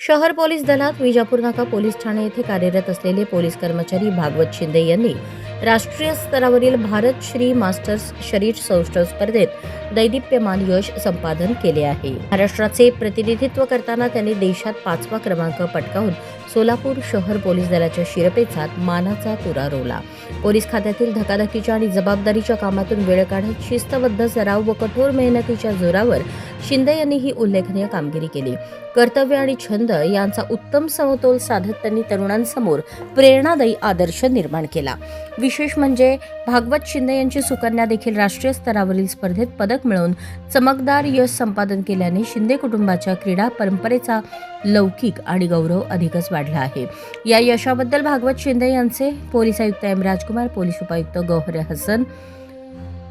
शहर पोलीस दलात विजापूर नाका पोलीस ठाणे येथे कार्यरत असलेले पोलीस कर्मचारी भागवत शिंदे यांनी राष्ट्रीय स्तरावरील भारत श्री मास्टर्स शरीर सौष्ठव स्पर्धेत दैदिप्यमान यश संपादन केले आहे. महाराष्ट्राचे प्रतिनिधित्व करताना त्यांनी देशात पाचवा क्रमांक पटकावून सोलापूर शहर पोलीस दलाच्या शिरपेचात मानाचा तुरा रोवला. पोलीस खात्यातील धकाधकीच्या आणि जबाबदारीच्या कामातून वेळ काढत शिस्तबद्ध सराव व कठोर मेहनतीच्या जोरावर शिंदे यांनी ही उल्लेखनीय कामगिरी केली. कर्तव्य आणि छंद यांचा उत्तम समतोल साधत त्यांनी तरुणांसमोर प्रेरणादायी आदर्श निर्माण केला. विशेष म्हणजे भागवत शिंदे यांची सुकन्या देखील राष्ट्रीय स्तरावरील स्पर्धेत पदक मिळवून चमकदार यश संपादन केल्याने शिंदे कुटुंबाच्या क्रीडा परंपरेचा लौकिक आणि गौरव अधिकच वाढला आहे. या यशाबद्दल भागवत शिंदे यांचे पोलीस आयुक्त एम. राजकुमार पोलीस उपायुक्त गौहर हसन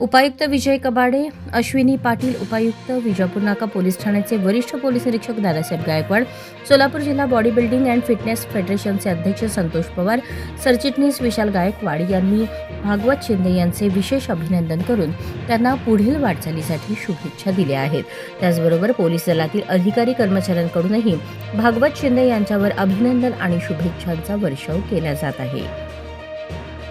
उपायुक्त विजय कबाडे अश्विनी पाटील उपायुक्त विजापूर नाका पोलीस ठाण्याचे वरिष्ठ पोलीस निरीक्षक दादासाहेब गायकवाड सोलापूर जिल्हा बॉडी बिल्डिंग अँड फिटनेस फेडरेशनचे अध्यक्ष संतोष पवार सरचिटणीस विशाल गायकवाड यांनी भागवत शिंदे यांचे विशेष अभिनंदन करून त्यांना पुढील वाटचालीसाठी शुभेच्छा दिल्या आहेत. त्याचबरोबर पोलीस दलातील अधिकारी कर्मचाऱ्यांकडूनही भागवत शिंदे यांच्यावर अभिनंदन आणि शुभेच्छांचा वर्षाव केला जात आहे.